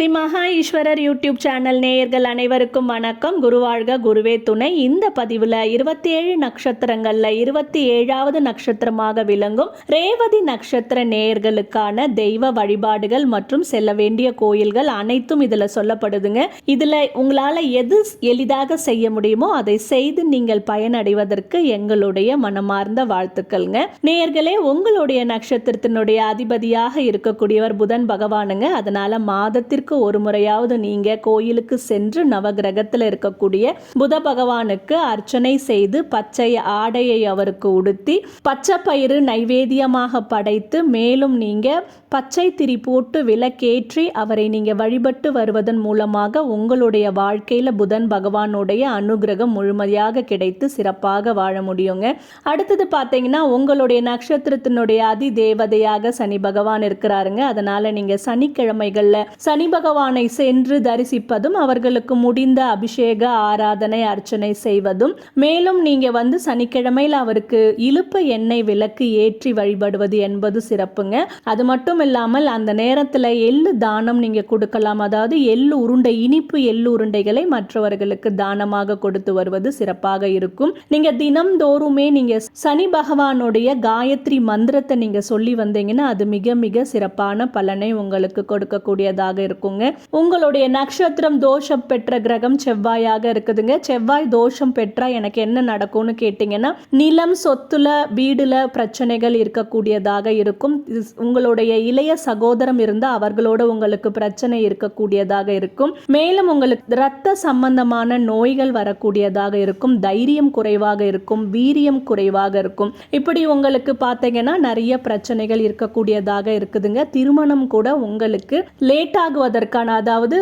ஸ்ரீ மகா Eswarar YouTube channel நேயர்கள் அனைவருக்கும் வணக்கம். குருவாழ்க குருவே துணை. இந்த பதிவில் இருபத்தி ஏழு நட்சத்திரங்களில் இருபத்தி ஏழாவது நட்சத்திரமாக விளங்கும் ரேவதி நட்சத்திர நேயர்களுக்கான தெய்வ வழிபாடுகள் மற்றும் செல்ல வேண்டிய கோயில்கள் அனைத்தும் இதில் சொல்லப்படுதுங்க. இதில் உங்களால் எது எளிதாக செய்ய முடியுமோ அதை செய்து நீங்கள் பயனடைவதற்கு எங்களுடைய மனமார்ந்த வாழ்த்துக்கள்ங்க. நேயர்களே உங்களுடைய நட்சத்திரத்தினுடைய அதிபதியாக இருக்கக்கூடியவர் புதன் பகவானுங்க. அதனால மாதத்திற்கு ஆண்டுக்கு ஒரு முறையாவது நீங்க கோயிலுக்கு சென்று நவகிரகத்தில் இருக்கக்கூடிய புத பகவானுக்கு அர்ச்சனை செய்து பச்சை ஆடையை அவருக்கு உடுத்தி பச்சை பயிறு நைவேத்தியமாக படைத்து மேலும் நீங்க பச்சை திரி போட்டு விளக்கேற்றி அவரை நீங்க வழிபட்டு வருவதன் மூலமாக உங்களுடைய வாழ்க்கையில புதன் பகவானுடைய அனுகிரகம் முழுமையாக கிடைத்து சிறப்பாக வாழ முடியுங்க. அடுத்தது பார்த்தீங்கன்னா உங்களுடைய நட்சத்திரத்தினுடைய அதி தேவதையாக சனி பகவான் இருக்கிறாருங்க. அதனால நீங்க சனிக்கிழமைகள்ல சனி பகவானை சென்று தரிசிப்பதும் அவர்களுக்கு முடிந்த அபிஷேக ஆராதனை அர்ச்சனை செய்வதும் மேலும் நீங்க வந்து சனிக்கிழமையில் அவருக்கு இழுப்பு எண்ணெய் விளக்கு ஏற்றி வழிபடுவது என்பது சிறப்புங்க. அது மட்டும் இல்லாமல் அந்த நேரத்தில் எள்ளு தானம் நீங்க கொடுக்கலாம். அதாவது எள்ளு உருண்டை இனிப்பு எள்ளு உருண்டைகளை மற்றவர்களுக்கு தானமாக கொடுத்து வருவது சிறப்பாக இருக்கும். நீங்க தினம்தோறுமே நீங்க சனி பகவானுடைய காயத்ரி மந்திரத்தை நீங்க சொல்லி வந்தீங்கன்னா அது மிக மிக சிறப்பான பலனை உங்களுக்கு கொடுக்கக்கூடியதாக இருக்கும். இருக்குங்க. உங்களுடைய நட்சத்திரம் தோஷம் பெற்ற கிரகம் செவ்வாயாக இருக்குதுங்க. செவ்வாய் தோஷம் பெற்றா எனக்கு என்ன நடக்கும்னு கேட்டிங்கன்னா நிலம் சொத்துல வீடுல பிரச்சனைகள் இருக்கக்கூடியதாக இருக்கும். உங்களுடைய இளைய சகோதரம் இருந்தால் அவர்களோட உங்களுக்கு பிரச்சனை இருக்கக்கூடியதாக இருக்கும். மேலும் உங்களுக்கு ரத்த சம்பந்தமான நோய்கள் வரக்கூடியதாக இருக்கும். தைரியம் குறைவாக இருக்கும். வீரியம் குறைவாக இருக்கும். இப்படி உங்களுக்கு பார்த்தீங்கன்னா நிறைய பிரச்சனைகள் இருக்கக்கூடியதாக இருக்குதுங்க. திருமணம் கூட உங்களுக்கு லேட் ஆகுவது அதற்கான அதாவது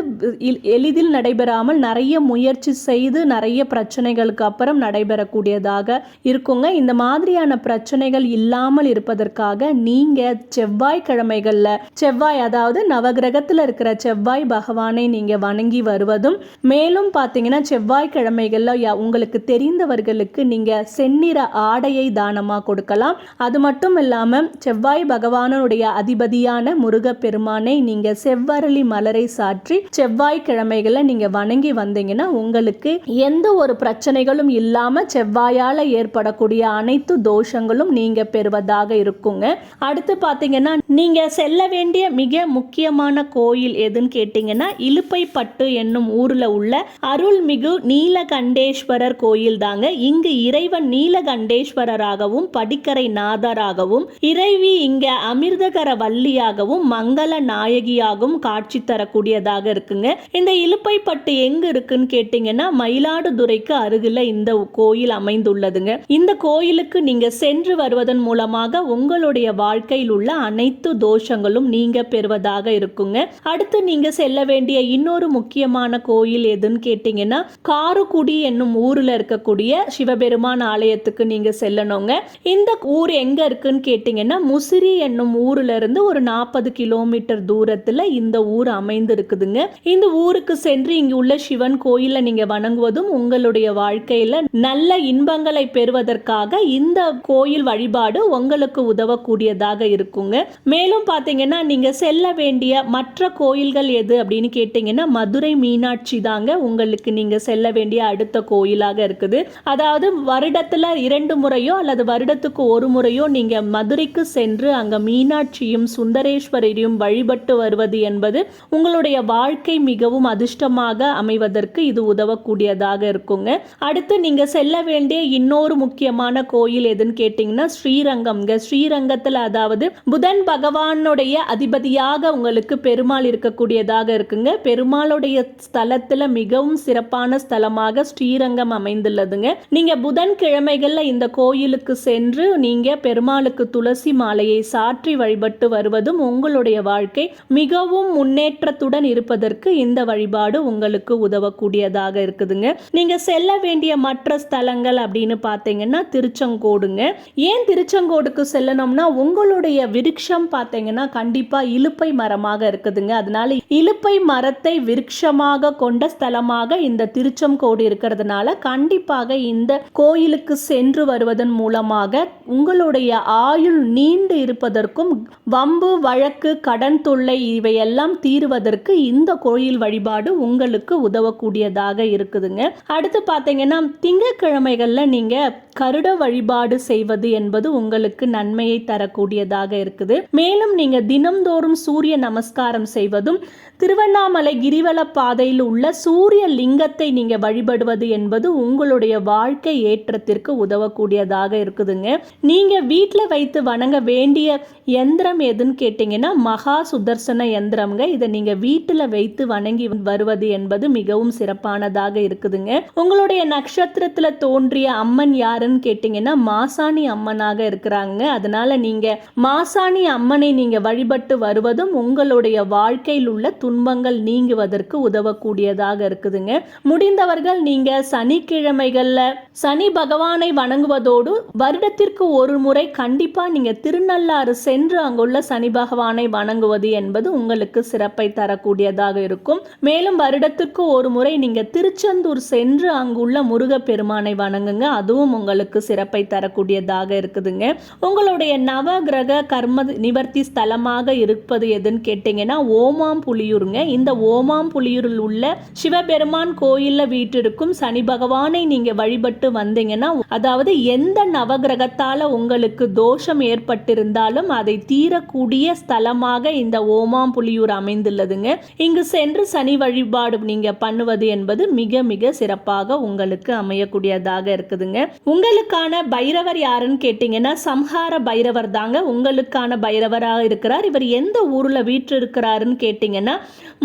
எளிதில் நடைபெறாமல் நிறைய முயற்சி செய்து நிறைய பிரச்சனைகளுக்கு அப்புறம் நடைபெறக்கூடியதாக இருக்குங்க. இந்த மாதிரியான பிரச்சனைகள் இல்லாமல் இருப்பதற்காக நீங்க செவ்வாய்க்கிழமைகள்ல செவ்வாய் அதாவது நவகிரகத்தில் இருக்கிற செவ்வாய் பகவானை நீங்க வணங்கி வருவதும் மேலும் பார்த்தீங்கன்னா செவ்வாய் கிழமைகள்ல உங்களுக்கு தெரிந்தவர்களுக்கு நீங்க செந்நிற ஆடையை தானமாக கொடுக்கலாம். அது மட்டும் இல்லாம செவ்வாய் பகவானுடைய அதிபதியான முருகப்பெருமானை நீங்க செவ்வரளி மலரை சாற்றி செவ்வாய்க்கிழமைகளை நீங்க வணங்கி வந்தீங்கன்னா உங்களுக்கு எந்த ஒரு பிரச்சனைகளும் இல்லாம செவ்வாயால ஏற்படக்கூடிய அனைத்து தோஷங்களும் நீங்க பெறுவதாக இருக்குங்க. அடுத்து பாத்தீங்கன்னா நீங்க செல்ல வேண்டிய மிக முக்கியமான கோயில் எதுன்னு கேட்டீங்கன்னா இலுப்பைப்பட்டு என்னும் ஊர்ல உள்ள அருள்மிகு நீலகண்டேஸ்வரர் கோயில் தாங்க இங்கு இறைவன் நீலகண்டேஸ்வரராகவும் படிக்கரை நாதராகவும் இறைவி இங்க அமிர்தகர வள்ளியாகவும் மங்கள நாயகியாகவும் காட்சி தரக்கூடியதாக இருக்குங்க. இந்த இலுப்பைப்பட்டு எங்க இருக்குன்னு கேட்டீங்கன்னா மயிலாடுதுறைக்கு அருகில் இந்த கோயில் அமைந்துள்ளதுங்க. இந்த கோயிலுக்கு நீங்க சென்று வருவதன் மூலமாக உங்களுடைய வாழ்க்கையில் உள்ள அனைத்து தோஷங்களும் நீங்க பெறுவதாக இருக்குங்க. அடுத்து நீங்க செல்ல வேண்டிய இன்னொரு முக்கியமான கோயில் எதுன்னு கேட்டீங்கன்னா காரக்குடி என்னும் ஊர்ல இருக்கக்கூடிய சிவபெருமான் ஆலயத்துக்கு நீங்க செல்லணுங்க. இந்த ஊர் எங்க இருக்குன்னு கேட்டீங்கன்னா முசிறி என்னும் ஊர்ல இருந்து ஒரு நாற்பது கிலோமீட்டர் தூரத்துல இந்த ஊர் அமைந்து இருக்குதுங்க இந்த ஊருக்கு சென்று இங்கு உள்ள சிவன் கோயிலை நீங்க வணங்குவதும் உங்களுடைய வாழ்க்கையில நல்ல இன்பங்களை பெறுவதற்காக இந்த கோயில் வழிபாடு உங்களுக்கு உதவக்கூடியதாக இருக்குங்க. மேலும் பாத்தீங்கன்னா நீங்க செல்ல வேண்டிய மற்ற கோயில்கள் எது அப்படின்னு கேட்டீங்கன்னா மதுரை மீனாட்சி தாங்க உங்களுக்கு நீங்க செல்ல வேண்டிய அடுத்த கோயிலாக இருக்குது. அதாவது வருடத்துல இரண்டு முறையோ அல்லது வருடத்துக்கு ஒரு முறையோ நீங்க மதுரைக்கு சென்று அங்க மீனாட்சியும் சுந்தரேஸ்வரரையும் வழிபட்டு வருவது என்பது உங்களுடைய வாழ்க்கை மிகவும் அதிர்ஷ்டமாக அமைவதற்கு இது உதவக்கூடியதாக இருக்குங்க. அடுத்து நீங்க செல்ல வேண்டிய இன்னொரு முக்கியமான கோயில் எதுன்னு கேட்டிங்கன்னா ஸ்ரீரங்கம்ங்க. ஸ்ரீரங்கத்தில் அதாவது புதன் பகவானுடைய அதிபதியாக உங்களுக்கு பெருமாள் இருக்கக்கூடியதாக இருக்குங்க. பெருமாளுடைய ஸ்தலத்தில் மிகவும் சிறப்பான ஸ்தலமாக ஸ்ரீரங்கம் அமைந்துள்ளதுங்க. நீங்க புதன் கிழமைகளில் இந்த கோயிலுக்கு சென்று நீங்க பெருமாளுக்கு துளசி மாலையை சாற்றி வழிபட்டு வருவதும் உங்களுடைய வாழ்க்கை மிகவும் முன்னேற்றத்துடன் இருப்பதற்கு இந்த வழிபாடு உங்களுக்கு உதவக்கூடியதாக இருக்குதுங்க. நீங்க செல்ல வேண்டிய மற்ற ஸ்தலங்கள் அப்படின்னு பார்த்தீங்கன்னா திருச்செங்கோடுங்க. ஏன் திருச்செங்கோடுக்கு செல்லணும்னா உங்களுடைய விருட்சம் பார்த்தீங்கன்னா கண்டிப்பா இலுப்பை மரமாக இருக்குதுங்க. அதனால இலுப்பை மரத்தை விருட்சமாக கொண்ட ஸ்தலமாக இந்த திருச்செங்கோடு இருக்கிறதுனால கண்டிப்பாக இந்த கோயிலுக்கு சென்று வருவதன் மூலமாக உங்களுடைய ஆயுள் நீண்டு இருப்பதற்கும் வம்பு வழக்கு கடன் தொல்லை இவையெல்லாம் தீர்வு தீருவதற்கு இந்த கோயில் வழிபாடு உங்களுக்கு உதவக்கூடியதாக இருக்குதுங்க. அடுத்து பார்த்தீங்கன்னா திங்கக்கிழமைகளில் நீங்க கருட வழிபாடு செய்வது என்பது உங்களுக்கு நன்மையை தரக்கூடியதாக இருக்குது. மேலும் நீங்க தினம்தோறும் சூரிய நமஸ்காரம் செய்வதும் திருவண்ணாமலை கிரிவல பாதையில் உள்ள சூரிய லிங்கத்தை நீங்க வழிபடுவது என்பது உங்களுடைய வாழ்க்கை ஏற்றத்திற்கு உதவக்கூடியதாக இருக்குதுங்க. நீங்க வீட்டில் வைத்து வணங்க வேண்டிய எந்திரம் எதுன்னு கேட்டிங்கன்னா மகா சுதர்சன எந்திரம்ங்க. இதை நீங்க வீட்டில் வைத்து வணங்கி வருவது என்பது மிகவும் சிறப்பானதாக இருக்குதுங்க. உங்களுடைய நட்சத்திரத்துல தோன்றிய அம்மன் யாருன்னு கேட்டிங்கன்னா மாசாணி அம்மனாக இருக்கிறாங்க. அதனால நீங்க மாசாணி அம்மனை நீங்க வழிபட்டு வருவதும் உங்களுடைய வாழ்க்கையில் உள்ள துன்பங்கள் நீங்குவதற்கு உதவக்கூடியதாக இருக்குதுங்க. முடிந்தவர்கள் நீங்க சனிக்கிழமைகள்ல சனி பகவானை வணங்குவதோடு வருடத்திற்கு ஒரு முறை கண்டிப்பா நீங்க திருநள்ளாறு சென்று அங்குள்ள சனி பகவானை வணங்குவது என்பது உங்களுக்கு சிறப்பை தரக்கூடியதாக இருக்கும். மேலும் வருடத்திற்கு ஒரு முறை நீங்க திருச்செந்தூர் சென்று அங்குள்ள முருகப்பெருமானை வணங்குங்க. அதுவும் உங்களுக்கு சிறப்பை தரக்கூடியதாக இருக்குதுங்க. உங்களுடைய நவ கிரக கர்ம நிவர்த்தி ஸ்தலமாக இருப்பது எதுன்னு கேட்டிங்கன்னா ஓமாம் புலியூருங்க இந்த ஓமாம் புலியூரில் உள்ள சிவபெருமான் கோயில்ல வீட்டிற்கும் சனி பகவானை நீங்க வழிபட்டு வந்தீங்கன்னா அதாவது எந்த நவகிரகத்தால உங்களுக்கு தோஷம் ஏற்பட்டிருந்தாலும் அதை தீரக்கூடிய ஸ்தலமாக இந்த ஓமாம் புலியூர் அமைந்துள்ளதுங்க இங்கு சென்று சனி வழிபாடு நீங்க பண்ணுவது என்பது மிக மிக சிறப்பாக உங்களுக்கு அமையக்கூடியதாக இருக்குதுங்க. உங்களுக்கான பைரவர் யாருன்னு கேட்டிங்கன்னா சம்ஹார பைரவர் தாங்க. உங்களுக்கான பைரவராக இருக்கிறார். இவர் எந்த ஊர்ல வீற்று இருக்கிறாருன்னு கேட்டிங்கன்னா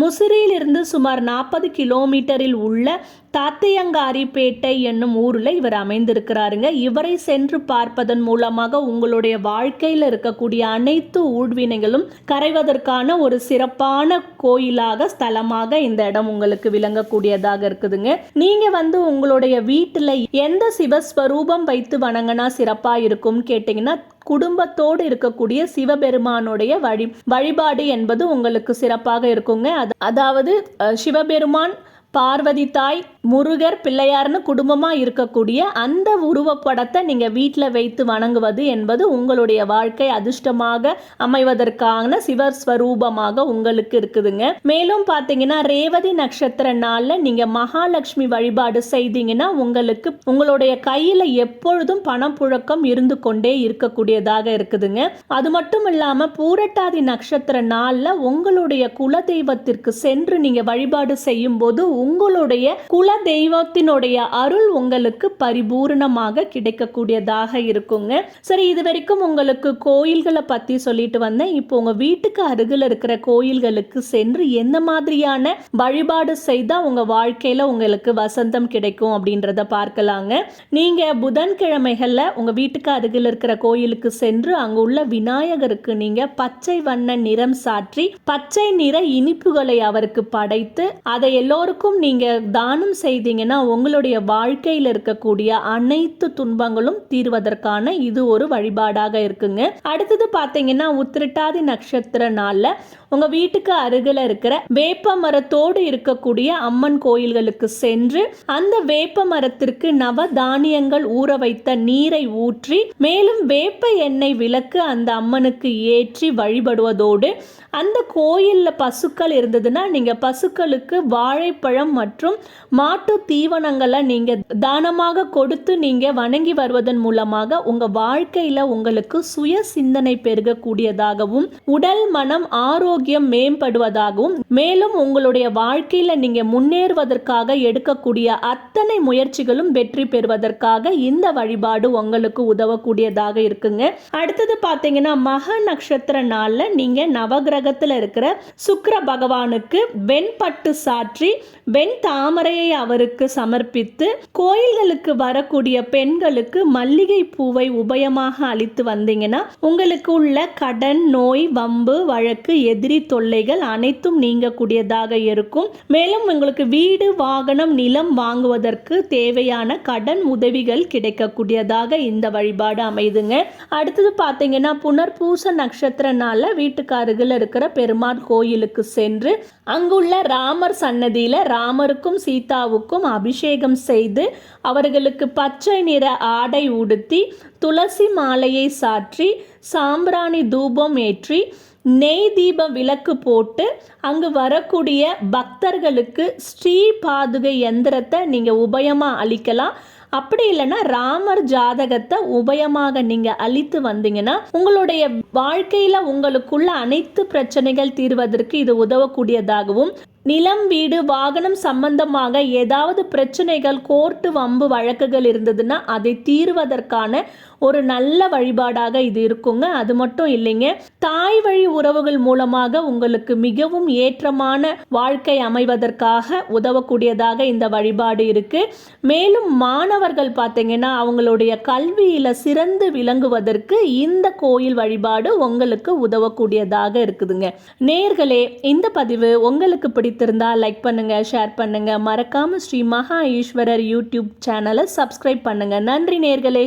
முசிறியிலிருந்து சுமார் நாற்பது கிலோமீட்டரில் உள்ள தாத்தையங்காரிப்பேட்டை என்னும் ஊரில் இவர் அமைந்திருக்கிறாருங்க. இவரை சென்று பார்ப்பதன் மூலமாக உங்களுடைய வாழ்க்கையில் இருக்கக்கூடிய அனைத்து ஊழ்வினைகளும் கரைவதற்கான ஒரு சிறப்பான கோயிலாக ஸ்தலமாக இந்த இடம் உங்களுக்கு விளங்கக்கூடியதாக இருக்குதுங்க. நீங்க வந்து உங்களுடைய வீட்டில் எந்த சிவஸ்வரூபம் வைத்து வணங்கினா சிறப்பா இருக்கும் கேட்டிங்கன்னா குடும்பத்தோடு இருக்கக்கூடிய சிவபெருமானுடைய வழி வழிபாடு என்பது உங்களுக்கு சிறப்பாக இருக்குங்க. அதாவது சிவபெருமான் பார்வதி தாய் முருகர் பிள்ளையார்னு குடும்பமாக இருக்கக்கூடிய அந்த உருவப்படத்தை நீங்கள் வீட்டில் வைத்து வணங்குவது என்பது உங்களுடைய வாழ்க்கை அதிர்ஷ்டமாக அமைவதற்கான சிவஸ்வரூபமாக உங்களுக்கு இருக்குதுங்க. மேலும் பார்த்தீங்கன்னா ரேவதி நட்சத்திர நாளில் நீங்கள் மகாலட்சுமி வழிபாடு செய்தீங்கன்னா உங்களுக்கு உங்களுடைய கையில் எப்பொழுதும் பணம் புழக்கம் இருந்து கொண்டே இருக்கக்கூடியதாக இருக்குதுங்க. அது மட்டும் இல்லாமல் பூரட்டாதி நட்சத்திர நாளில் உங்களுடைய குலதெய்வத்திற்கு சென்று நீங்கள் வழிபாடு செய்யும் போது உங்களுடைய குல தெய்வத்தினுடைய அருள் உங்களுக்கு பரிபூரணமாக கிடைக்கக்கூடியதாக இருக்குங்க. சரி இது வரைக்கும் உங்களுக்கு கோயில்களை பற்றி சொல்லிட்டு வந்தேன். இப்போ உங்கள் வீட்டுக்கு அருகில் இருக்கிற கோயில்களுக்கு சென்று எந்த மாதிரியான வழிபாடு செய்தால் உங்கள் வாழ்க்கையில் உங்களுக்கு வசந்தம் கிடைக்கும் அப்படின்றத பார்க்கலாங்க. நீங்கள் புதன்கிழமைகளில் உங்கள் வீட்டுக்கு அருகில் இருக்கிற கோயிலுக்கு சென்று அங்கே உள்ள விநாயகருக்கு நீங்கள் பச்சை வண்ண நிறம் சாற்றி பச்சை நிற இனிப்புகளை அவருக்கு படைத்து அதை எல்லோருக்கும் நீங்க தானம் செய்தீங்கன்னா உங்களுடைய வாழ்க்கையில் இருக்கக்கூடிய அனைத்து துன்பங்களும் தீர்வதற்கான இது ஒரு வழிபாடாக இருக்குங்க. அடுத்தது பார்த்தீங்கன்னா உத்திரட்டாதி நட்சத்திர நாளில் உங்க வீட்டுக்கு அருகில் இருக்கிற வேப்ப மரத்தோடு இருக்கக்கூடிய அம்மன் கோயில்களுக்கு சென்று அந்த வேப்ப மரத்திற்கு நவ தானியங்கள் ஊற வைத்த நீரை ஊற்றி மேலும் வேப்ப எண்ணெய் விளக்கு அந்த அம்மனுக்கு ஏற்றி வழிபடுவதோடு அந்த கோயிலில் பசுக்கள் இருந்ததுன்னா நீங்கள் பசுக்களுக்கு வாழைப்பழம் மற்றும் மாட்டு தீவனங்களை நீங்கள் தானமாக கொடுத்து நீங்கள் வணங்கி வருவதன் மூலமாக உங்கள் வாழ்க்கையில் உங்களுக்கு சுய சிந்தனை பெருகக்கூடியதாகவும் உடல் மனம் ஆரோக்கியம் மேம்படுவதாகவும் மேலும் உங்களுடைய வாழ்க்கையில் நீங்கள் முன்னேறுவதற்காக எடுக்கக்கூடிய அத்தனை முயற்சிகளும் வெற்றி பெறுவதற்காக இந்த வழிபாடு உங்களுக்கு உதவக்கூடியதாக இருக்குங்க. அடுத்தது பார்த்தீங்கன்னா மக நட்சத்திர நாளில் நீங்கள் நவகிரகத்தில் இருக்கிற சுக்கர பகவானுக்கு வெண்பட்டு சாற்றி வெண் தாமரையை அவருக்கு சமர்ப்பித்து கோயில்களுக்கு வரக்கூடிய பெண்களுக்கு மல்லிகை பூவை உபயமாக அளித்து வந்தீங்கன்னா உங்களுக்கு உள்ள கடன் நோய் வம்பு வழக்கு எதிரி தொல்லைகள் அனைத்தும் நீங்கக்கூடியதாக இருக்கும். மேலும் உங்களுக்கு வீடு வாகனம் நிலம் வாங்குவதற்கு தேவையான கடன் உதவிகள் கிடைக்கக்கூடியதாக இந்த வழிபாடு அமைதுங்க. அடுத்தது பார்த்தீங்கன்னா புனர்பூச நட்சத்திர நாள்ல வீட்டுக்காரர்கள் இருக்கிற பெருமாள் கோயிலுக்கு சென்று அங்குள்ள ராமர் சன்னதியில ராமருக்கும் சீதாவுக்கும் அபிஷேகம் செய்து அவர்களுக்கு பச்சை நிற ஆடை உடுத்தி துளசி மாலையை சாற்றி சாம்பிராணி தூபம் ஏற்றி நெய் தீப விளக்கு போட்டு அங்கு வரக்கூடிய பக்தர்களுக்கு ஸ்ரீ பாதுகை எந்திரத்தை நீங்கள் உபயமாக அளிக்கலாம். அப்படி இல்லைன்னா ராமர் ஜாதகத்தை உபயமாக நீங்கள் அழித்து வந்தீங்கன்னா உங்களுடைய வாழ்க்கையில் உங்களுக்குள்ள அனைத்து பிரச்சனைகள் தீர்வதற்கு இது உதவக்கூடியதாகவும் நிலம் வீடு வாகனம் சம்பந்தமாக ஏதாவது பிரச்சனைகள் கோர்ட்டு வம்பு வழக்குகள் இருந்ததுன்னா அதை தீர்வதற்கான ஒரு நல்ல வழிபாடாக இது இருக்குங்க. அது மட்டும் இல்லைங்க. தாய் வழி உறவுகள் மூலமாக உங்களுக்கு மிகவும் ஏற்றமான வாழ்க்கை அமைவதற்காக உதவக்கூடியதாக இந்த வழிபாடு இருக்கு. மேலும் மாணவர்கள் பார்த்தீங்கன்னா அவங்களுடைய கல்வியில சிறந்து விளங்குவதற்கு இந்த கோயில் வழிபாடு உங்களுக்கு உதவக்கூடியதாக இருக்குதுங்க. நேர்களே இந்த பதிவு உங்களுக்கு பிடித்திருந்தா லைக் பண்ணுங்க ஷேர் பண்ணுங்க. மறக்காம ஸ்ரீ மகா ஈஸ்வரர் யூடியூப் சேனலை சப்ஸ்கிரைப் பண்ணுங்க. நன்றி நேர்களே.